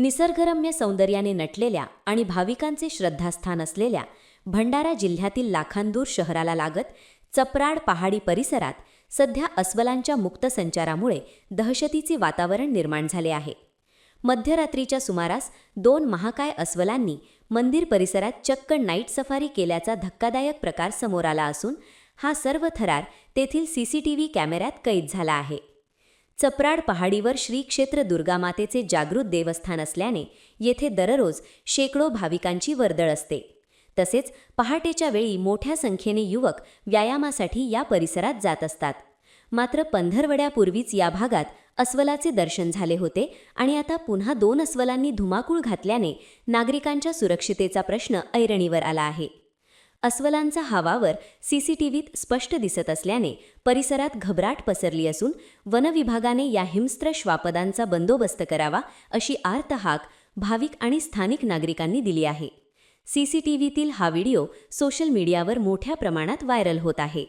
निसर्गरम्य सौंदर्याने नटलेल्या आणि भाविकांचे श्रद्धास्थान असलेल्या भंडारा जिल्ह्यातील लाखांदूर शहराला लागत चपराड पहाडी परिसरात सध्या अस्वलांच्या मुक्त संचारामुळे दहशतीचे वातावरण निर्माण झाले आहे. मध्यरात्रीच्या सुमारास दोन महाकाय अस्वलांनी मंदिर परिसरात चक्क नाईट सफारी केल्याचा धक्कादायक प्रकार समोर आला असून हा सर्व थरार तेथील सीसीटीव्ही कॅमेऱ्यात कैद झाला आहे. चपराड पहाडीवर श्री क्षेत्र दुर्गामातेचे जागृत देवस्थान असल्याने येथे दररोज शेकडो भाविकांची वर्दळ असते. तसेच पहाटेच्या वेळी मोठ्या संख्येने युवक व्यायामासाठी या परिसरात जात असतात. मात्र पंधरवड्यापूर्वीच या भागात अस्वलाचे दर्शन झाले होते आणि आता पुन्हा दोन अस्वलांनी धुमाकूळ घातल्याने नागरिकांच्या सुरक्षितेचा प्रश्न ऐरणीवर आला आहे. अस्वलांचा हा वावर सीसीटीव्हीत स्पष्ट दिसत असल्याने परिसरात घबराट पसरली असून वनविभागाने या हिंस्त्र श्वापदांचा बंदोबस्त करावा अशी आर्त हाक भाविक आणि स्थानिक नागरिकांनी दिली आहे. सीसीटीव्हीतील हा व्हिडिओ सोशल मीडियावर मोठ्या प्रमाणात व्हायरल होत आहे.